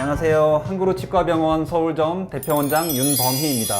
안녕하세요. 한그루 치과병원 서울점 대표원장 윤범희입니다.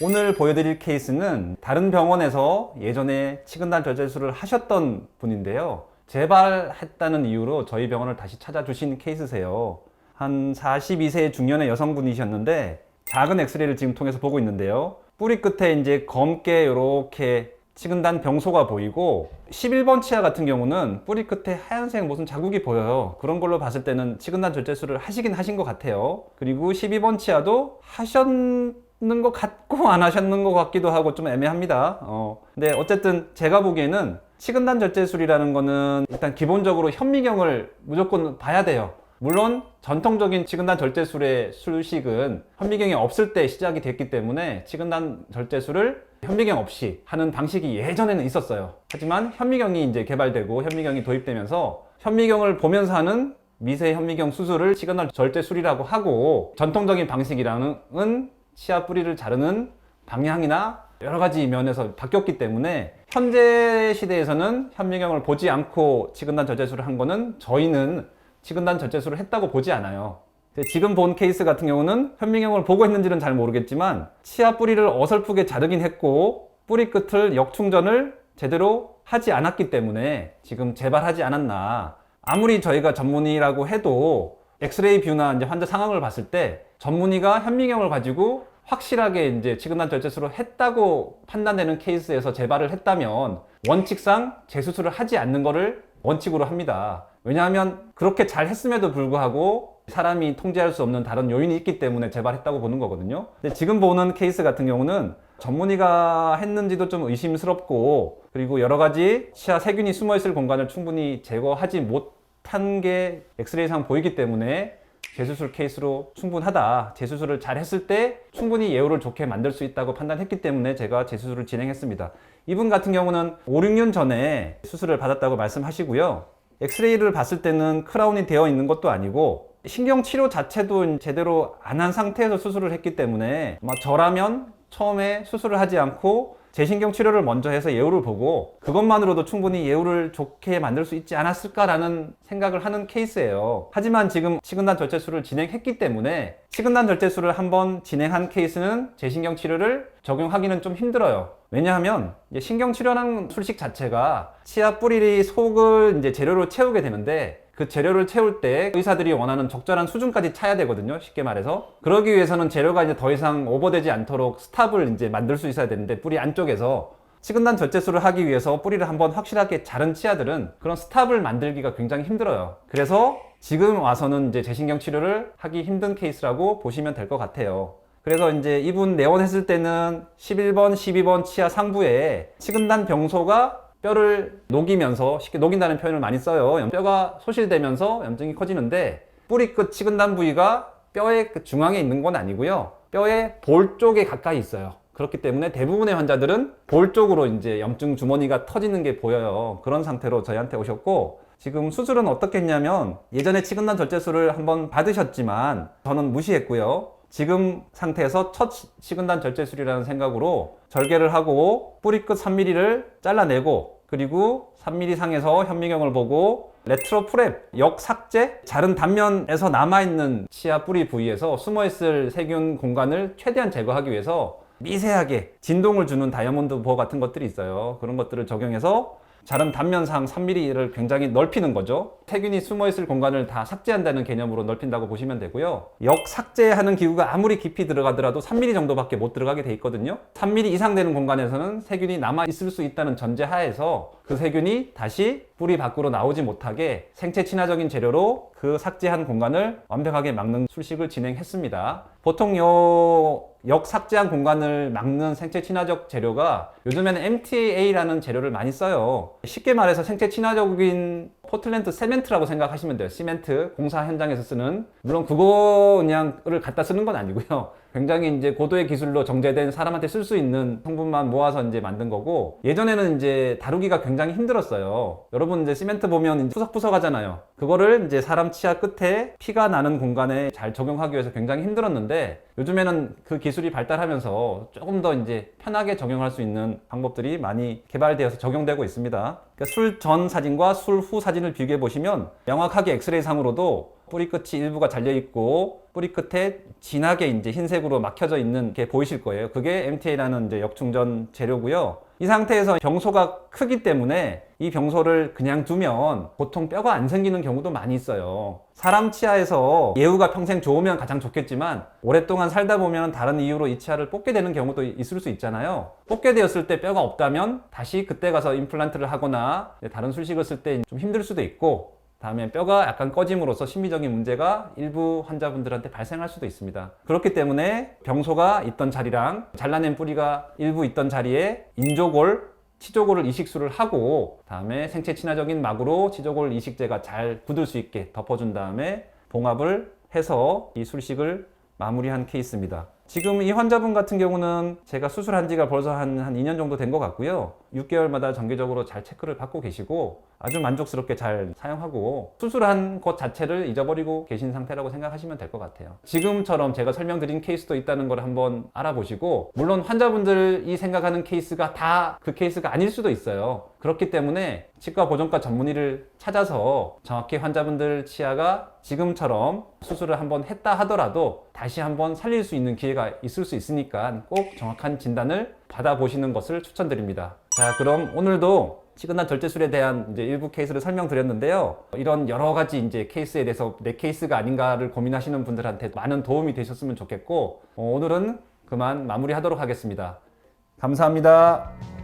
오늘 보여드릴 케이스는 다른 병원에서 예전에 치근단 절제술을 하셨던 분인데요. 재발했다는 이유로 저희 병원을 다시 찾아주신 케이스세요. 한 42세 중년의 여성분이셨는데 작은 엑스레이를 지금 통해서 보고 있는데요. 뿌리 끝에 이제 검게 이렇게 치근단 병소가 보이고 11번 치아 같은 경우는 뿌리 끝에 하얀색 무슨 자국이 보여요. 그런 걸로 봤을 때는 치근단 절제술을 하시긴 하신 것 같아요. 그리고 12번 치아도 하셨는 것 같고 안 하셨는 것 같기도 하고 좀 애매합니다. 어. 근데 어쨌든 제가 보기에는 치근단 절제술이라는 거는 일단 기본적으로 현미경을 무조건 봐야 돼요. 물론 전통적인 치근단 절제술의 술식은 현미경이 없을 때 시작이 됐기 때문에 치근단 절제술을 현미경 없이 하는 방식이 예전에는 있었어요. 하지만 현미경이 이제 개발되고 현미경이 도입되면서 현미경을 보면서 하는 미세 현미경 수술을 치근단 절제 술이라고 하고 전통적인 방식이랑은 치아 뿌리를 자르는 방향이나 여러 가지 면에서 바뀌었기 때문에 현재 시대에서는 현미경을 보지 않고 치근단 절제술을 한 거는 저희는 치근단 절제술을 했다고 보지 않아요. 근데 지금 본 케이스 같은 경우는 현미경을 보고 했는지는 잘 모르겠지만 치아 뿌리를 어설프게 자르긴 했고 뿌리 끝을 역충전을 제대로 하지 않았기 때문에 지금 재발하지 않았나. 아무리 저희가 전문의라고 해도 엑스레이 뷰나 이제 환자 상황을 봤을 때 전문의가 현미경을 가지고 확실하게 이제 치근단 절제술을 했다고 판단되는 케이스에서 재발을 했다면 원칙상 재수술을 하지 않는 거를 원칙으로 합니다. 왜냐하면 그렇게 잘 했음에도 불구하고 사람이 통제할 수 없는 다른 요인이 있기 때문에 재발했다고 보는 거거든요. 근데 지금 보는 케이스 같은 경우는 전문의가 했는지도 좀 의심스럽고 그리고 여러 가지 치아 세균이 숨어 있을 공간을 충분히 제거하지 못한 게 엑스레이상 보이기 때문에 재수술 케이스로 충분하다. 재수술을 잘 했을 때 충분히 예후를 좋게 만들 수 있다고 판단했기 때문에 제가 재수술을 진행했습니다. 이분 같은 경우는 5, 6년 전에 수술을 받았다고 말씀하시고요. 엑스레이를 봤을 때는 크라운이 되어 있는 것도 아니고 신경 치료 자체도 제대로 안 한 상태에서 수술을 했기 때문에 아마 저라면 처음에 수술을 하지 않고 재신경 치료를 먼저 해서 예후를 보고 그것만으로도 충분히 예후를 좋게 만들 수 있지 않았을까라는 생각을 하는 케이스예요. 하지만 지금 치근단 절제술을 진행했기 때문에 치근단 절제술을 한번 진행한 케이스는 재신경 치료를 적용하기는 좀 힘들어요. 왜냐하면 신경 치료라는 술식 자체가 치아 뿌리 속을 이제 재료로 채우게 되는데 그 재료를 채울 때 의사들이 원하는 적절한 수준까지 차야 되거든요. 쉽게 말해서. 그러기 위해서는 재료가 이제 더 이상 오버되지 않도록 스탑을 이제 만들 수 있어야 되는데 뿌리 안쪽에서 치근단 절제술을 하기 위해서 뿌리를 한번 확실하게 자른 치아들은 그런 스탑을 만들기가 굉장히 힘들어요. 그래서 지금 와서는 이제 재신경 치료를 하기 힘든 케이스라고 보시면 될 것 같아요. 그래서 이제 이분 내원했을 때는 11번, 12번 치아 상부에 치근단 병소가 뼈를 녹이면서 쉽게 녹인다는 표현을 많이 써요. 뼈가 소실되면서 염증이 커지는데 뿌리 끝 치근단 부위가 뼈의 그 중앙에 있는 건 아니고요. 뼈의 볼 쪽에 가까이 있어요. 그렇기 때문에 대부분의 환자들은 볼 쪽으로 이제 염증 주머니가 터지는 게 보여요. 그런 상태로 저희한테 오셨고 지금 수술은 어떻게 했냐면 예전에 치근단 절제술을 한번 받으셨지만 저는 무시했고요. 지금 상태에서 첫 치근단 절제술이라는 생각으로 절개를 하고 뿌리 끝 3mm를 잘라내고 그리고 3mm 상에서 현미경을 보고 레트로 프랩 역 삭제 자른 단면에서 남아있는 치아 뿌리 부위에서 숨어있을 세균 공간을 최대한 제거하기 위해서 미세하게 진동을 주는 다이아몬드 보어 같은 것들이 있어요. 그런 것들을 적용해서 자른 단면상 3mm를 굉장히 넓히는 거죠. 세균이 숨어있을 공간을 다 삭제한다는 개념으로 넓힌다고 보시면 되고요. 역 삭제하는 기구가 아무리 깊이 들어가더라도 3mm 정도밖에 못 들어가게 돼 있거든요. 3mm 이상 되는 공간에서는 세균이 남아 있을 수 있다는 전제 하에서 그 세균이 다시 뿌리 밖으로 나오지 못하게 생체 친화적인 재료로 그 삭제한 공간을 완벽하게 막는 술식을 진행했습니다. 보통 요 역 삭제한 공간을 막는 생체 친화적 재료가 요즘에는 MTA라는 재료를 많이 써요. 쉽게 말해서 생체 친화적인 포틀랜드 세멘트라고 생각하시면 돼요. 시멘트 공사 현장에서 쓰는 물론 그거 그냥을 갖다 쓰는 건 아니고요. 굉장히 이제 고도의 기술로 정제된 사람한테 쓸 수 있는 성분만 모아서 이제 만든 거고 예전에는 이제 다루기가 굉장히 힘들었어요. 여러분 이제 시멘트 보면 이제 푸석푸석 하잖아요. 그거를 이제 사람 치아 끝에 피가 나는 공간에 잘 적용하기 위해서 굉장히 힘들었는데 요즘에는 그 기술이 발달하면서 조금 더 이제 편하게 적용할 수 있는 방법들이 많이 개발되어서 적용되고 있습니다. 그러니까 술 전 사진과 술 후 사진을 비교해 보시면 명확하게 엑스레이 상으로도 뿌리 끝이 일부가 잘려 있고 뿌리 끝에 진하게 이제 흰색으로 막혀져 있는 게 보이실 거예요. 그게 MTA라는 이제 역충전 재료고요. 이 상태에서 병소가 크기 때문에 이 병소를 그냥 두면 보통 뼈가 안 생기는 경우도 많이 있어요. 사람 치아에서 예후가 평생 좋으면 가장 좋겠지만 오랫동안 살다 보면 다른 이유로 이 치아를 뽑게 되는 경우도 있을 수 있잖아요. 뽑게 되었을 때 뼈가 없다면 다시 그때 가서 임플란트를 하거나 다른 술식을 쓸 때 좀 힘들 수도 있고 다음에 뼈가 약간 꺼짐으로써 심리적인 문제가 일부 환자분들한테 발생할 수도 있습니다. 그렇기 때문에 병소가 있던 자리랑 잘라낸 뿌리가 일부 있던 자리에 인조골, 치조골을 이식술을 하고 다음에 생체 친화적인 막으로 치조골 이식제가 잘 굳을 수 있게 덮어준 다음에 봉합을 해서 이 술식을 마무리한 케이스입니다. 지금 이 환자분 같은 경우는 제가 수술한 지가 벌써 한, 한 2년 정도 된 것 같고요. 6개월마다 정기적으로 잘 체크를 받고 계시고 아주 만족스럽게 잘 사용하고 수술한 것 자체를 잊어버리고 계신 상태라고 생각하시면 될 것 같아요. 지금처럼 제가 설명드린 케이스도 있다는 걸 한번 알아보시고 물론 환자분들이 생각하는 케이스가 다 그 케이스가 아닐 수도 있어요. 그렇기 때문에 치과 보정과 전문의를 찾아서 정확히 환자분들 치아가 지금처럼 수술을 한번 했다 하더라도 다시 한번 살릴 수 있는 기회가 있을 수 있으니까 꼭 정확한 진단을 받아보시는 것을 추천드립니다. 자, 그럼 오늘도 치근한 절제술에 대한 이제 일부 케이스를 설명드렸는데요. 이런 여러 가지 이제 케이스에 대해서 내 케이스가 아닌가를 고민하시는 분들한테 많은 도움이 되셨으면 좋겠고, 어, 오늘은 그만 마무리하도록 하겠습니다. 감사합니다.